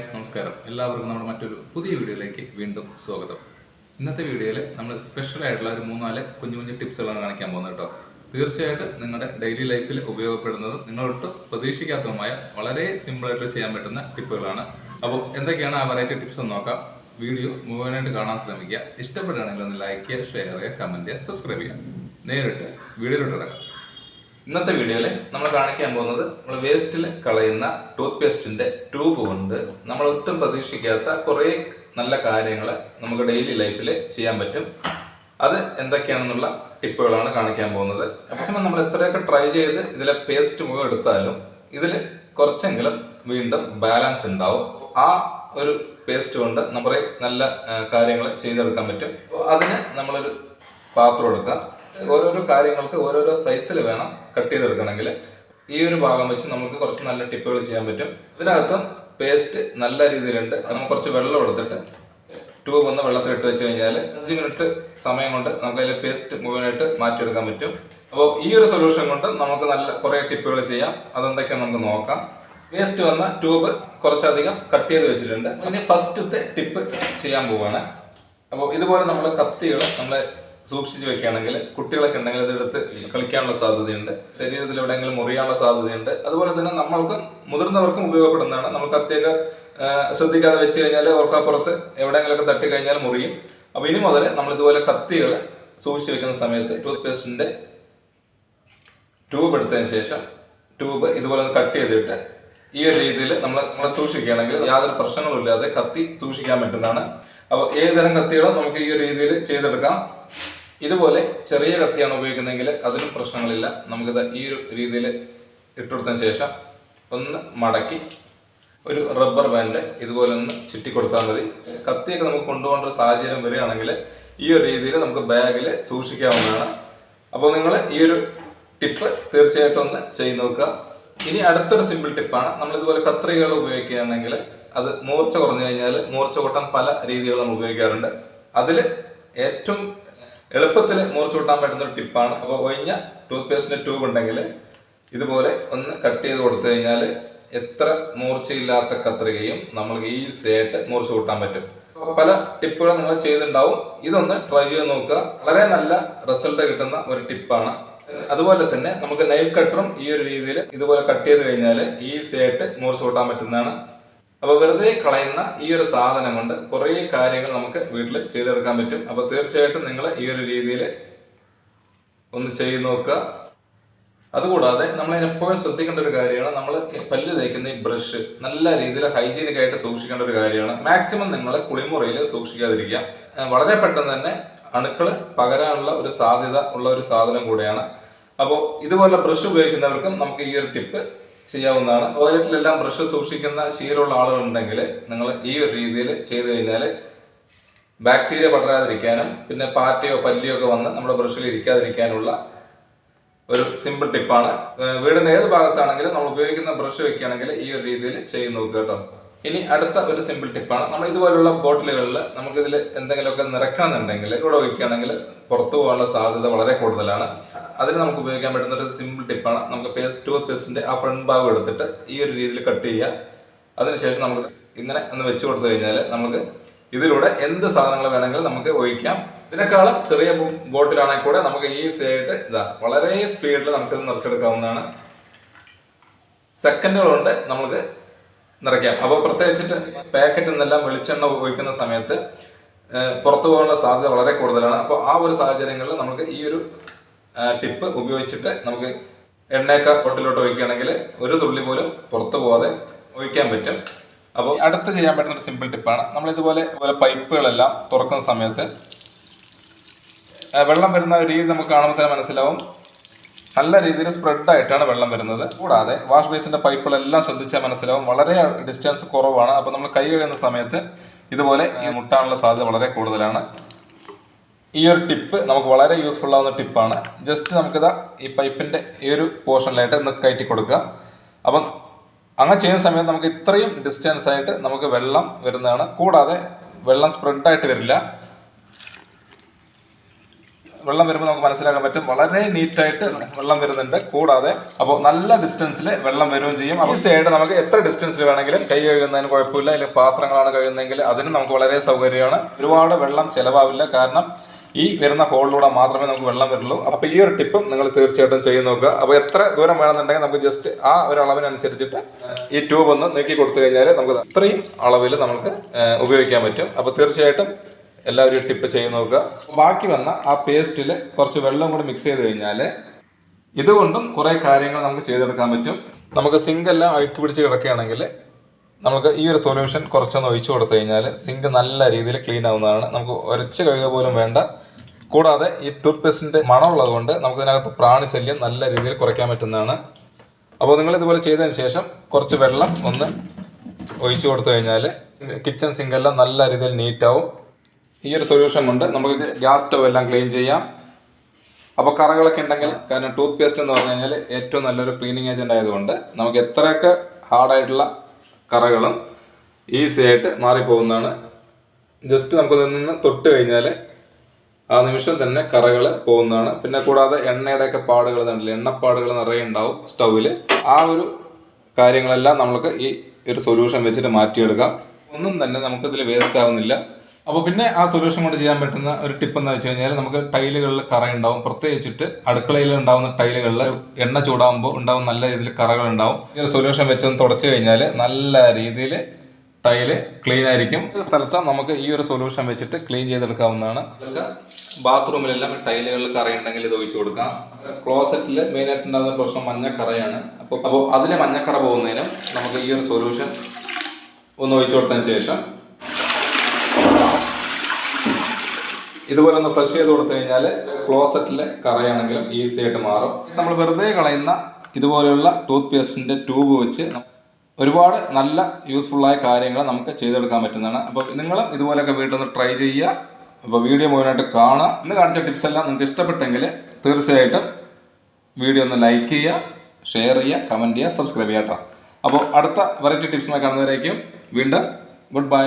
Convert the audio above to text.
നമസ്കാരം. എല്ലാവർക്കും നമ്മുടെ മറ്റൊരു പുതിയ വീഡിയോയിലേക്ക് വീണ്ടും സ്വാഗതം. ഇന്നത്തെ വീഡിയോയിൽ നമ്മൾ സ്പെഷ്യൽ ആയിട്ടുള്ള ഒരു മൂന്നാൽ കുഞ്ഞു കുഞ്ഞു ടിപ്സുകളാണ് കാണിക്കാൻ പോകുന്നത് കേട്ടോ. തീർച്ചയായിട്ടും നിങ്ങളുടെ ഡെയിലി ലൈഫിൽ ഉപയോഗപ്പെടുന്നത് നിങ്ങളൊട്ടും പ്രതീക്ഷിക്കാത്തതുമായ വളരെ സിമ്പിളായിട്ട് ചെയ്യാൻ പറ്റുന്ന ടിപ്പുകളാണ്. അപ്പോൾ എന്തൊക്കെയാണ് ആ വെറൈറ്റി ടിപ്സ് എന്ന് നോക്കാം. വീഡിയോ മുഴുവനായിട്ട് കാണാൻ ശ്രമിക്കുക. ഇഷ്ടപ്പെടുകയാണെങ്കിൽ ഒന്ന് ലൈക്ക് ചെയ്യുക ഷെയർ ചെയ്യുക കമന്റ് ചെയ്യുക സബ്സ്ക്രൈബ് ചെയ്യുക. നേരിട്ട് വീഡിയോയിലോട്ട് കിടക്കാം. ഇന്നത്തെ വീഡിയോയിൽ നമ്മൾ കാണിക്കാൻ പോകുന്നത് നമ്മൾ വേസ്റ്റിൽ കളയുന്ന ടൂത്ത് പേസ്റ്റിന്റെ ട്യൂബ് കൊണ്ട് നമ്മൾ ഒട്ടും പ്രതീക്ഷിക്കാത്ത കുറേ നല്ല കാര്യങ്ങൾ നമുക്ക് ഡെയിലി ലൈഫിൽ ചെയ്യാൻ പറ്റും. അത് എന്തൊക്കെയാണെന്നുള്ള ടിപ്പുകളാണ് കാണിക്കാൻ പോകുന്നത്. മാക്സിമം നമ്മൾ എത്രയൊക്കെ ട്രൈ ചെയ്ത് ഇതിലെ പേസ്റ്റ് മുഖം എടുത്താലും ഇതിൽ കുറച്ചെങ്കിലും വീണ്ടും ബാലൻസ് ഉണ്ടാവും. ആ ഒരു പേസ്റ്റ് കൊണ്ട് നമ്മുടെ നല്ല കാര്യങ്ങൾ ചെയ്തെടുക്കാൻ പറ്റും. അതിന് നമ്മളൊരു പാത്രം എടുക്കുക ഓരോരോ കാര്യങ്ങൾക്ക് ഓരോരോ സൈസിൽ വേണം കട്ട് ചെയ്തെടുക്കണമെങ്കിൽ. ഈ ഒരു ഭാഗം വെച്ച് നമുക്ക് കുറച്ച് നല്ല ടിപ്പുകൾ ചെയ്യാൻ പറ്റും. ഇതിനകത്ത് പേസ്റ്റ് നല്ല രീതിയിലുണ്ട്. നമുക്ക് കുറച്ച് വെള്ളം എടുത്തിട്ട് ട്യൂബ് ഒന്ന് വെള്ളത്തിൽ ഇട്ട് വെച്ച് കഴിഞ്ഞാൽ അഞ്ച് മിനിറ്റ് സമയം കൊണ്ട് നമുക്ക് അതിൽ പേസ്റ്റ് മുഴുവനായിട്ട് മാറ്റിയെടുക്കാൻ പറ്റും. അപ്പോൾ ഈ ഒരു സൊല്യൂഷൻ കൊണ്ട് നമുക്ക് നല്ല കുറേ ടിപ്പുകൾ ചെയ്യാം. അതെന്തൊക്കെയാണ് നമുക്ക് നോക്കാം. വേസ്റ്റ് വന്ന ട്യൂബ് കുറച്ചധികം കട്ട് ചെയ്ത് വെച്ചിട്ടുണ്ട്. ഇനി ഫസ്റ്റത്തെ ടിപ്പ് ചെയ്യാൻ പോവാണ്. അപ്പോൾ ഇതുപോലെ നമ്മൾ കത്തികൾ നമ്മൾ സൂക്ഷിച്ച് വെക്കുകയാണെങ്കിൽ കുട്ടികളൊക്കെ ഉണ്ടെങ്കിൽ ഇതെടുത്ത് കളിക്കാനുള്ള സാധ്യതയുണ്ട്. ശരീരത്തിൽ എവിടെയെങ്കിലും മുറിയാനുള്ള സാധ്യതയുണ്ട്. അതുപോലെ തന്നെ നമ്മൾക്കും മുതിർന്നവർക്കും ഉപയോഗപ്പെടുന്നതാണ്. നമുക്ക് അത്യേക ശ്രദ്ധിക്കാതെ വെച്ച് കഴിഞ്ഞാൽ ഓർക്കാപ്പുറത്ത് എവിടെയെങ്കിലുമൊക്കെ തട്ടി കഴിഞ്ഞാൽ മുറിയും. അപ്പോൾ ഇനി മുതൽ നമ്മൾ ഇതുപോലെ കത്തികൾ സൂക്ഷിച്ചു വെക്കുന്ന സമയത്ത് ടൂത്ത് പേസ്റ്റിന്റെ ട്യൂബ് എടുത്തതിന് ശേഷം ട്യൂബ് ഇതുപോലെ കട്ട് ചെയ്തിട്ട് ഈ ഒരു രീതിയിൽ നമ്മൾ നമ്മളെ സൂക്ഷിക്കുകയാണെങ്കിൽ യാതൊരു പ്രശ്നങ്ങളും ഇല്ലാതെ കത്തി സൂക്ഷിക്കാൻ പറ്റുന്നതാണ്. അപ്പോൾ ഏതുതരം കത്തികളും നമുക്ക് ഈ ഒരു രീതിയിൽ ചെയ്തെടുക്കാം. ഇതുപോലെ ചെറിയ കത്തിയാണ് ഉപയോഗിക്കുന്നതെങ്കിൽ അതിലും പ്രശ്നങ്ങളില്ല. നമുക്കിത് ഈ ഒരു രീതിയിൽ ഇട്ടുകൊടുത്തതിന് ശേഷം ഒന്ന് മടക്കി ഒരു റബ്ബർ ബാൻഡ് ഇതുപോലെ ഒന്ന് ചുറ്റി കൊടുത്താൽ മതി. കത്തിയൊക്കെ നമുക്ക് കൊണ്ടുപോകേണ്ട ഒരു സാഹചര്യം വരികയാണെങ്കിൽ ഈ ഒരു രീതിയിൽ നമുക്ക് ബാഗിൽ സൂക്ഷിക്കാവുന്നതാണ്. അപ്പോൾ നിങ്ങൾ ഈ ഒരു ടിപ്പ് തീർച്ചയായിട്ടും ഒന്ന് ചെയ്ത് നോക്കുക. ഇനി അടുത്തൊരു സിമ്പിൾ ടിപ്പാണ് നമ്മൾ ഇതുപോലെ കത്രികകൾ ഉപയോഗിക്കുകയാണെങ്കിൽ അത് മൂർച്ച കുറഞ്ഞു കഴിഞ്ഞാൽ മൂർച്ച കൂട്ടാൻ പല രീതികളും നമ്മൾ ഉപയോഗിക്കാറുണ്ട്. അതിൽ ഏറ്റവും എളുപ്പത്തിൽ മൂർച്ച കൂട്ടാൻ പറ്റുന്ന ഒരു ടിപ്പാണ്. അപ്പോൾ ഒഴിഞ്ഞ ടൂത്ത് പേസ്റ്റിന്റെ ട്യൂബ് ഉണ്ടെങ്കിൽ ഇതുപോലെ ഒന്ന് കട്ട് ചെയ്ത് കൊടുത്തു കഴിഞ്ഞാൽ എത്ര മൂർച്ചയില്ലാത്ത കത്രികയും നമ്മൾക്ക് ഈസി ആയിട്ട് മൂർച്ച കൂട്ടാൻ പറ്റും. പല ടിപ്പുകൾ നിങ്ങൾ ചെയ്തിട്ടുണ്ടാവും. ഇതൊന്ന് ട്രൈ ചെയ്ത് നോക്കുക. വളരെ നല്ല റിസൾട്ട് കിട്ടുന്ന ഒരു ടിപ്പാണ്. അതുപോലെ തന്നെ നമുക്ക് നൈൽ കട്ടറും ഈ ഒരു രീതിയിൽ ഇതുപോലെ കട്ട് ചെയ്ത് കഴിഞ്ഞാൽ ഈസി ആയിട്ട് മൂർച്ച കൂട്ടാൻ പറ്റുന്നതാണ്. അപ്പോൾ വെറുതെ കളയുന്ന ഈ ഒരു സാധനം കൊണ്ട് കുറേ കാര്യങ്ങൾ നമുക്ക് വീട്ടിൽ ചെയ്തെടുക്കാൻ പറ്റും. അപ്പോൾ തീർച്ചയായിട്ടും നിങ്ങൾ ഈ ഒരു രീതിയിൽ ഒന്ന് ചെയ്ത് നോക്കുക. അതുകൂടാതെ നമ്മൾ എപ്പോഴും ശ്രദ്ധിക്കേണ്ട ഒരു കാര്യമാണ് നമ്മൾ പല്ല് തേക്കുന്ന ഈ ബ്രഷ് നല്ല രീതിയിൽ ഹൈജീനിക് ആയിട്ട് സൂക്ഷിക്കേണ്ട ഒരു കാര്യമാണ്. മാക്സിമം നിങ്ങൾ കുളിമുറിയിൽ സൂക്ഷിക്കാതിരിക്കുക. വളരെ പെട്ടെന്ന് തന്നെ അണുക്കൾ പകരാനുള്ള ഒരു സാധ്യത ഉള്ള ഒരു സാധനം കൂടെയാണ്. അപ്പോൾ ഇതുപോലെ ബ്രഷ് ഉപയോഗിക്കുന്നവർക്കും നമുക്ക് ഈ ഒരു ടിപ്പ് ചെയ്യാവുന്നതാണ്. ടോയ്ലറ്റിലെല്ലാം ബ്രഷ് സൂക്ഷിക്കുന്ന ശീലമുള്ള ആളുകളുണ്ടെങ്കിൽ നിങ്ങൾ ഈ ഒരു രീതിയിൽ ചെയ്തു കഴിഞ്ഞാൽ ബാക്ടീരിയ പടരാതിരിക്കാനും പിന്നെ പാറ്റയോ പല്ലിയോ ഒക്കെ വന്ന് നമ്മുടെ ബ്രഷിൽ ഇരിക്കാതിരിക്കാനുള്ള ഒരു സിമ്പിൾ ടിപ്പാണ് വീടിന് ഏത് ഭാഗത്താണെങ്കിലും നമ്മൾ ഉപയോഗിക്കുന്ന ബ്രഷ് വെക്കുകയാണെങ്കിൽ ഈ ഒരു രീതിയിൽ ചെയ്ത് നോക്കുക കേട്ടോ. ഇനി അടുത്ത ഒരു സിമ്പിൾ ടിപ്പാണ് നമ്മൾ ഇതുപോലുള്ള ബോട്ടിലുകളിൽ നമുക്കിതിൽ എന്തെങ്കിലുമൊക്കെ നിറക്കണമെന്നുണ്ടെങ്കിൽ ഇവിടെ ഒഴിക്കുകയാണെങ്കിൽ പുറത്തു പോകാനുള്ള സാധ്യത വളരെ കൂടുതലാണ്. അതിന് നമുക്ക് ഉപയോഗിക്കാൻ പറ്റുന്ന ഒരു സിമ്പിൾ ടിപ്പാണ് നമുക്ക് പേസ്റ്റ് ടൂത്ത് പേസ്റ്റിന്റെ ആ ഫ്രണ്ട് ഭാഗം എടുത്തിട്ട് ഈ ഒരു രീതിയിൽ കട്ട് ചെയ്യുക. അതിനുശേഷം നമുക്ക് ഇങ്ങനെ ഒന്ന് വെച്ച് കൊടുത്തു കഴിഞ്ഞാൽ നമുക്ക് ഇതിലൂടെ എന്ത് സാധനങ്ങൾ വേണമെങ്കിലും നമുക്ക് ഒഴിക്കാം. ഇതിനേക്കാളും ചെറിയ ബോട്ടിലാണെങ്കിൽ കൂടെ നമുക്ക് ഈസി ആയിട്ട് ഇതാ വളരെ സ്പീഡിൽ നമുക്കിത് നിറച്ചെടുക്കാവുന്നതാണ്. സെക്കൻഡുകൾ കൊണ്ട് നമുക്ക് നിറയ്ക്കാം. അപ്പോൾ പ്രത്യേകിച്ചിട്ട് പാക്കറ്റിൽ നിന്നെല്ലാം വെളിച്ചെണ്ണ ഉപയോഗിക്കുന്ന സമയത്ത് പുറത്തു പോകാനുള്ള സാധ്യത വളരെ കൂടുതലാണ്. അപ്പോൾ ആ ഒരു സാഹചര്യങ്ങളിൽ നമുക്ക് ഈ ഒരു ടിപ്പ് ഉപയോഗിച്ചിട്ട് നമുക്ക് എണ്ണയൊക്കെ പൊട്ടിലോട്ട് ഒഴിക്കുകയാണെങ്കിൽ ഒരു തുള്ളി പോലും പുറത്തു പോകാതെ ഒഴിക്കാൻ പറ്റും. അപ്പോൾ അടുത്ത് ചെയ്യാൻ പറ്റുന്ന ഒരു സിമ്പിൾ ടിപ്പാണ് നമ്മൾ ഇതുപോലെ പോലെ പൈപ്പുകളെല്ലാം തുറക്കുന്ന സമയത്ത് വെള്ളം വരുന്ന രീതി നമുക്ക് കാണുമ്പോൾ തന്നെ മനസ്സിലാവും. നല്ല രീതിയിൽ സ്പ്രെഡ് ആയിട്ടാണ് വെള്ളം വരുന്നത്. കൂടാതെ വാഷ് ബേസിന്റെ പൈപ്പുകളെല്ലാം ശ്രദ്ധിച്ചാൽ മനസ്സിലാവും. വളരെ ഡിസ്റ്റൻസ് കുറവാണ്. അപ്പോൾ നമ്മൾ കൈ കഴുകുന്ന സമയത്ത് ഇതുപോലെ ഈ മുട്ടാനുള്ള സാധ്യത വളരെ കൂടുതലാണ്. ഈ ഒരു ടിപ്പ് നമുക്ക് വളരെ യൂസ്ഫുൾ ആവുന്ന ടിപ്പാണ് ജസ്റ്റ് നമുക്കിതാ ഈ പൈപ്പിന്റെ ഈ ഒരു പോർഷനിലായിട്ട് ഒന്ന് കയറ്റി കൊടുക്കുക. അപ്പം അങ്ങനെ ചെയ്യുന്ന സമയത്ത് നമുക്ക് ഇത്രയും ഡിസ്റ്റൻസ് ആയിട്ട് നമുക്ക് വെള്ളം വരുന്നതാണ്. കൂടാതെ വെള്ളം സ്പ്രെഡ് ആയിട്ട് വരില്ല. വെള്ളം വരുമ്പോൾ നമുക്ക് മനസ്സിലാക്കാൻ പറ്റും. വളരെ നീറ്റായിട്ട് വെള്ളം വരുന്നുണ്ട്. കൂടാതെ അപ്പോൾ നല്ല ഡിസ്റ്റൻസിൽ വെള്ളം വരികയും ചെയ്യും. അപ്പോൾ സൈഡ് നമുക്ക് എത്ര ഡിസ്റ്റൻസിൽ വേണമെങ്കിലും കൈ കഴുകുന്നതിന് കുഴപ്പമില്ല. അല്ലെങ്കിൽ പാത്രങ്ങളാണ് കഴുകുന്നതെങ്കിൽ അതിനും നമുക്ക് വളരെ സൗകര്യമാണ്. ഒരുപാട് വെള്ളം ചിലവാവില്ല. കാരണം ഈ വരുന്ന ഹോളിലൂടെ മാത്രമേ നമുക്ക് വെള്ളം വരുള്ളൂ. അപ്പോൾ ഈ ഒരു ടിപ്പും നിങ്ങൾ തീർച്ചയായിട്ടും ചെയ്ത് നോക്കുക. അപ്പോൾ എത്ര ദൂരം വേണമെന്നുണ്ടെങ്കിൽ നമുക്ക് ജസ്റ്റ് ആ ഒരു അളവിനനുസരിച്ചിട്ട് ഈ ട്യൂബ് ഒന്ന് നീക്കി കൊടുത്തു കഴിഞ്ഞാൽ നമുക്ക് അത്രയും അളവിൽ നമുക്ക് ഉപയോഗിക്കാൻ പറ്റും. അപ്പോൾ തീർച്ചയായിട്ടും എല്ലാവരും ടിപ്പ് ചെയ്ത് നോക്കുക. ബാക്കി വന്ന ആ പേസ്റ്റിൽ കുറച്ച് വെള്ളം കൂടി മിക്സ് ചെയ്ത് കഴിഞ്ഞാൽ ഇതുകൊണ്ടും കുറേ കാര്യങ്ങൾ നമുക്ക് ചെയ്തെടുക്കാൻ പറ്റും. നമുക്ക് സിങ്ക് എല്ലാം അഴുക്കി പിടിച്ച് കിടക്കുകയാണെങ്കിൽ നമുക്ക് ഈ ഒരു സൊല്യൂഷൻ കുറച്ചൊന്ന് ഒഴിച്ചു കൊടുത്തു കഴിഞ്ഞാൽ സിങ്ക് നല്ല രീതിയിൽ ക്ലീൻ ആവുന്നതാണ്. നമുക്ക് ഒരച്ച് കഴുക പോലും വേണ്ട. കൂടാതെ ഈ ടൂത്ത് പേസ്റ്റിന്റെ മണമുള്ളത് കൊണ്ട് നമുക്ക് ഇതിനകത്ത് പ്രാണിശല്യം നല്ല രീതിയിൽ കുറയ്ക്കാൻ പറ്റുന്നതാണ്. അപ്പോൾ നിങ്ങൾ ഇതുപോലെ ചെയ്തതിന് ശേഷം കുറച്ച് വെള്ളം ഒന്ന് ഒഴിച്ചു കൊടുത്തു കഴിഞ്ഞാൽ കിച്ചൺ സിങ്കെല്ലാം നല്ല രീതിയിൽ നീറ്റ് ആവും. ഈ ഒരു സൊല്യൂഷൻ കൊണ്ട് നമുക്ക് ഗ്യാസ് സ്റ്റവ് എല്ലാം ക്ലീൻ ചെയ്യാം. അപ്പോൾ കറകളൊക്കെ ഉണ്ടെങ്കിൽ കാരണം ടൂത്ത് പേസ്റ്റ് എന്ന് പറഞ്ഞു കഴിഞ്ഞാൽ ഏറ്റവും നല്ലൊരു ക്ലീനിങ് ഏജന്റ് ആയതുകൊണ്ട് നമുക്ക് എത്രയൊക്കെ ഹാർഡായിട്ടുള്ള കറകളും ഈസി ആയിട്ട് മാറിപ്പോകുന്നതാണ്. ജസ്റ്റ് നമുക്ക് നിന്ന് തൊട്ട് കഴിഞ്ഞാൽ ആ നിമിഷം തന്നെ കറകൾ പോകുന്നതാണ്. പിന്നെ കൂടാതെ എണ്ണയുടെയൊക്കെ പാടുകൾ തന്നെയല്ലേ എണ്ണപ്പാടുകൾ നിറയെ ഉണ്ടാവും സ്റ്റൗവിൽ ആ ഒരു കാര്യങ്ങളെല്ലാം നമുക്ക് ഈ ഒരു സൊല്യൂഷൻ വെച്ചിട്ട് മാറ്റിയെടുക്കാം. ഒന്നും തന്നെ നമുക്കിതിൽ വേസ്റ്റ് ആവുന്നില്ല. അപ്പോൾ പിന്നെ ആ സൊല്യൂഷൻ കൊണ്ട് ചെയ്യാൻ പറ്റുന്ന ഒരു ടിപ്പ് എന്ന് വെച്ച് കഴിഞ്ഞാൽ നമുക്ക് ടൈലുകളിൽ കറയുണ്ടാവും പ്രത്യേകിച്ചിട്ട് അടുക്കളയിൽ ഉണ്ടാവുന്ന ടൈലുകളിൽ എണ്ണ ചൂടാകുമ്പോൾ ഉണ്ടാവും നല്ല രീതിയിൽ കറകൾ ഉണ്ടാവും. ഈ സൊല്യൂഷൻ വെച്ചൊന്ന് തുടച്ചു കഴിഞ്ഞാൽ നല്ല രീതിയിൽ ടൈൽ ക്ലീൻ ആയിരിക്കും. സ്ഥലത്ത് നമുക്ക് ഈ ഒരു സൊല്യൂഷൻ വെച്ചിട്ട് ക്ലീൻ ചെയ്തെടുക്കാവുന്നതാണ്. ബാത്റൂമിലെല്ലാം ടൈലുകളിൽ കറയുണ്ടെങ്കിൽ ഇത് ഒഴിച്ചു കൊടുക്കാം. ക്ലോസറ്റിൽ മെയിനായിട്ട് ഉണ്ടാകുന്ന പ്രശ്നം മഞ്ഞക്കറയാണ് അപ്പോൾ അപ്പോൾ അതിലെ മഞ്ഞക്കറ പോകുന്നതിനും നമുക്ക് ഈ ഒരു സൊല്യൂഷൻ ഒന്ന് ഒഴിച്ചു കൊടുത്തതിന് ശേഷം ഇതുപോലെ ഒന്ന് ഫ്രഷ് ചെയ്ത് കൊടുത്തു കഴിഞ്ഞാൽ ക്ലോസറ്റിലെ കറയാണെങ്കിലും ഈസി ആയിട്ട് മാറും. നമ്മൾ വെറുതെ കളയുന്ന ഇതുപോലെയുള്ള ടൂത്ത് പേസ്റ്റിന്റെ ട്യൂബ് വെച്ച് ഒരുപാട് നല്ല യൂസ്ഫുള്ളായ കാര്യങ്ങൾ നമുക്ക് ചെയ്തെടുക്കാൻ പറ്റുന്നതാണ്. അപ്പോൾ നിങ്ങളും ഇതുപോലെയൊക്കെ വീട്ടിൽ നിന്ന് ട്രൈ ചെയ്യുക. അപ്പോൾ വീഡിയോ മുഴുവനായിട്ട് കാണുക. ഇന്ന് കാണിച്ച ടിപ്സ് എല്ലാം നിങ്ങൾക്ക് ഇഷ്ടപ്പെട്ടെങ്കിൽ തീർച്ചയായിട്ടും വീഡിയോ ഒന്ന് ലൈക്ക് ചെയ്യുക ഷെയർ ചെയ്യുക കമന്റ് ചെയ്യുക സബ്സ്ക്രൈബ് ചെയ്യാം കേട്ടോ. അപ്പോൾ അടുത്ത വെറൈറ്റി ടിപ്സുമായി കാണുന്നവരേക്കും വീണ്ടും ഗുഡ് ബൈ.